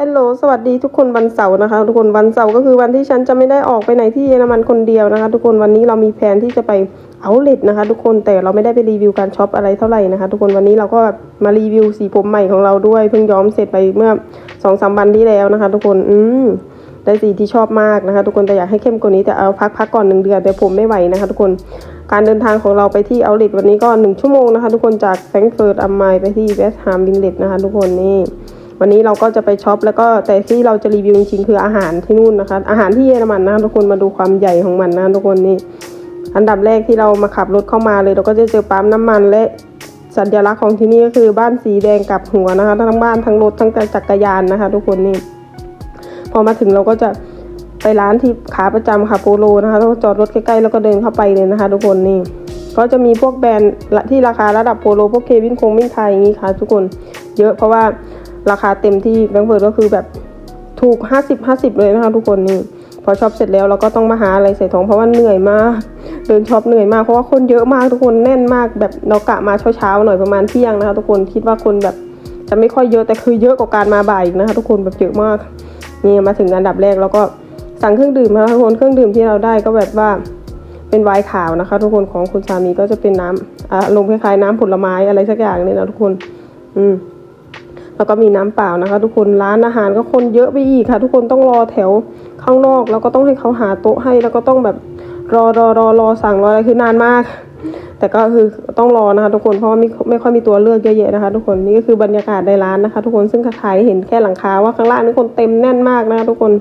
ฮัลโหลสวัสดีทุกคนวันเสาร์นะคะ ทุกคนวันเสาร์ก็คือวันที่ฉันจะไม่ได้ออกไปไหนที่เยอรมันคนเดียวนะคะ ทุกคนวันนี้เรามีแผนที่จะไปเอาเลทนะคะ ทุกคนแต่เราไม่ได้ไปรีวิวการช็อปอะไรเท่าไหร่นะคะ ทุกคนวันนี้เราก็แบบมารีวิวสีผมใหม่ของเราด้วยเพิ่งย้อมเสร็จไปเมื่อสองสามวันที่แล้วนะคะ ทุกคนอืมได้สีที่ชอบมากนะคะ ทุกคนแต่อยากให้เข้มกว่านี้แต่เอาพักพักก่อนหนึ่งเดือนแต่ผมไม่ไหวนะคะ ทุกคนการเดินทางของเราไปที่เอาเลทวันนี้ก็หนึ่งชั่วโมงนะคะ ทุกคนจากแฟรงก์เฟิร์ตอัมไมไปที่เวสต์แฮมบินเลตนะคะ ทุกคนนี่ วันนี้เราก็จะไปช็อปแล้วก็แต่ที่เราจะรีวิวจริงๆคืออาหารที่นู่นนะคะ อาหารที่เยอรมันนะทุกคนมาดูความใหญ่ของมันนะทุกคนนี่อันดับแรกที่เรามาขับรถเข้ามาเลย เราก็จะเจอปั๊มน้ำมันและสัญลักษณ์ของที่นี่ก็คือบ้านสีแดงกับหัวนะคะ ทั้งบ้านทั้งรถทั้งจักรยานนะคะ ทุกคนนี่พอมาถึงเราก็จะไปร้านที่ขาประจำค่ะโปโลนะคะแล้วก็จอดรถใกล้ๆแล้วก็เดินเข้าไปเลยนะคะ ทุกคนนี่ก็จะมีพวกแบรนด์ที่ราคาระดับโปโลพวกเควินคงมิ่งไทยอย่างนี้ค่ะ ทุกคนเยอะเพราะว่า ราคาเต็มที่แบงก์เฟิร์ตก็คือแบบถูก 50 50 เลยนะคะทุกคนนี่พอช็อปเสร็จแล้วเราก็ต้องมาหาอะไรใส่ท้องเพราะว่าเหนื่อยมาก เดินช็อปเหนื่อยมากเพราะว่าคนเยอะมากทุกคนแน่นมากแบบเรากะมาเช้าๆหน่อยประมาณเที่ยงนะคะทุกคนคิดว่าคนแบบจะไม่ค่อยเยอะแต่คือเยอะกว่าการมาบ่ายอีกนะคะทุกคนแบบเยอะมากนี่มาถึงอันดับแรกแล้วก็สั่งเครื่องดื่มนะคะทุกคนเครื่องดื่มที่เราได้ก็แบบว่าเป็นไวน์ขาวนะคะ ทุกคนของคุณสามีก็จะเป็นน้ำอ่าลมณ์คล้ายๆน้ำผลไม้อะไรสักอย่างเนี่ยนะทุกคน อืม แล้วก็มีน้ำเปล่านะคะ ทุกคนร้านอาหารก็คนเยอะไปอีกค่ะ ทุกคนต้องรอแถวข้างนอก แล้วก็ต้องให้เขาหาโต๊ะให้แล้วก็ต้องแบบรอรอรอรอสั่งรออะไรคือนานมาก แต่ก็คือต้องรอนะคะ ทุกคนเพราะว่าไม่ไม่ค่อยมีตัวเลือกเยอะแยะนะคะ ทุกคนนี่ก็คือบรรยากาศในร้านนะคะ ทุกคนซึ่งขายเห็นแค่หลังคาว่าข้างล่างนี่คนเต็มแน่นมากนะคะ ทุกคน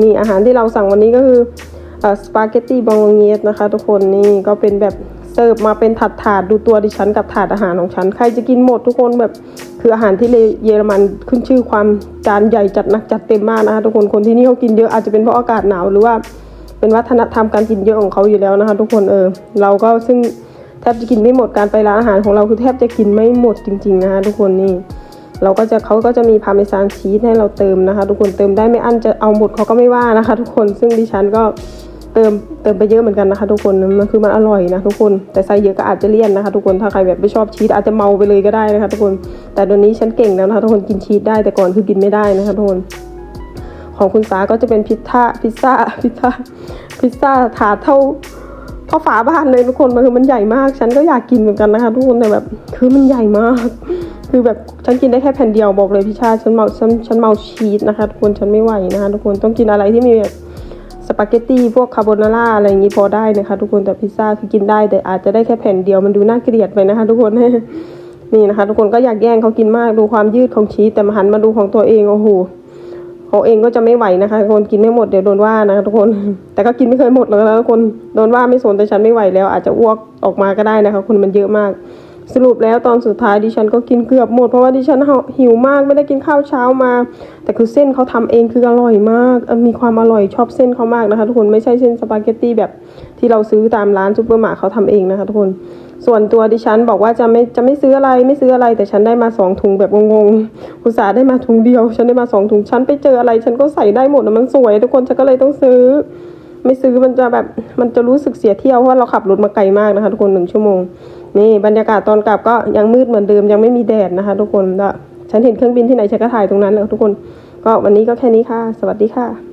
นี่อาหารที่เราสั่งวันนี้ก็คือสปาเกตตี้บองเงสนะคะ ทุกคนนี่ก็เป็นแบบ เสิร์ฟมาเป็นถาดถาดดูตัวดิฉันกับถาดอาหารของฉัน ใครจะกินหมดทุกคนแบบคืออาหารที่เยอรมันขึ้นชื่อความจานใหญ่จัดหนักจัดเต็มมากนะคะทุกคนคนที่นี่เขากินเยอะอาจจะเป็นเพราะอากาศหนาวหรือว่าเป็นวัฒนธรรมการกินเยอะของเขาอยู่แล้วนะคะ ทุกคนเออเราก็ซึ่งแทบจะกินไม่หมดการไปร้านอาหารของเราคือแทบจะกินไม่หมดจริง ๆนะคะทุกคนนี่เราก็จะเขาก็จะมีพาเมซานชีสให้เราเติมนะคะ ทุกคนเติมได้ไม่อั้นจะเอาหมดเขาก็ไม่ว่านะคะ ทุกคนซึ่งดิฉันก็ ติมเติมไปเยอะเหมือนกันนะคะ ทุกคนมันคือมันอร่อยนะทุกคนแต่ใส่เยอะก็อาจจะเลี่ยนนะคะ ทุกคนถ้าใครแบบไม่ชอบชีสอาจจะเมาไปเลยก็ได้นะคะ ทุกคนแต่ตอนนี้ฉันเก่งแล้วนะคะ ทุกคนกินชีสได้แต่ก่อนคือกินไม่ได้นะคะทุกคนของคุณสาก็จะเป็นพิซซ่าพิซซ่าพิซซ่าพิซซ่าถาดเท่าเท่าฝาบ้านเลยทุกคนมันคือมันใหญ่มาก ฉันก็อยากกินเหมือนกันนะคะ ทุกคนแต่แบบคือมันใหญ่มาก คือแบบฉันกินได้แค่แผ่นเดียวบอกเลยพี่ชาฉันเมาฉันฉันเมาชีสนะคะ ทุกคนฉันไม่ไหวนะคะ ทุกคนต้องกินอะไรที่มีแบบ ปาเกตตี้พวกคาโบนาร่าอะไรอย่างนี้พอได้นะคะ ทุกคนแต่พิซซ่าคือกินได้แต่อาจจะได้แค่แผ่นเดียวมันดูน่าเกลียดไปนะคะ ทุกคนนี่นะคะ ทุกคนก็อยากแย่งเขากินมากดูความยืดของชีสแต่มาหันมาดูของตัวเองโอ้โหเขาเองก็จะไม่ไหวนะคะทุกคนกินไม่หมดเดี๋ยวโดนว่านะคะทุกคน แต่ก็กินไม่เคยหมดเลยนะทุกคนโดนว่าไม่สนแต่ฉันไม่ไหวแล้ว อาจจะอ้วกออกมาก็ได้นะคะคุณมันเยอะมาก สรุปแล้วตอนสุดท้ายดิฉันก็กินเกือบหมดเพราะว่าดิฉันหิวมากไม่ได้กินข้าวเช้ามา แต่คือเส้นเขาทำเองคืออร่อยมาก มีความอร่อยชอบเส้นเขามากนะคะ ทุกคนไม่ใช่เส้นสปาเกตตี้แบบที่เราซื้อตามร้านซูเปอร์มาร์ทเขาทำเองนะคะ ทุกคนส่วนตัวดิฉันบอกว่าจะไม่จะไม่ซื้ออะไรไม่ซื้ออะไร แต่ฉันได้มาสองถุงแบบงงๆอุตส่าห์ได้มาถุงเดียว ฉันได้มาสองถุงฉันไปเจออะไร ฉันก็ใส่ได้หมดนะมันสวย ทุกคนฉันก็เลยต้องซื้อ ไม่ซื้อมันจะแบบมันจะรู้สึกเสียเที่ยวเพราะว่าเราขับรถมาไกลมากนะคะ ทุกคนหนึ่งชั่วโมง นี่บรรยากาศตอนกลับก็ยังมืดเหมือนเดิมยังไม่มีแดดนะคะ ทุกคนฉันเห็นเครื่องบินที่ไหนฉันก็ถ่ายตรงนั้นแหละทุกคน ก็วันนี้ก็แค่นี้ค่ะ สวัสดีค่ะ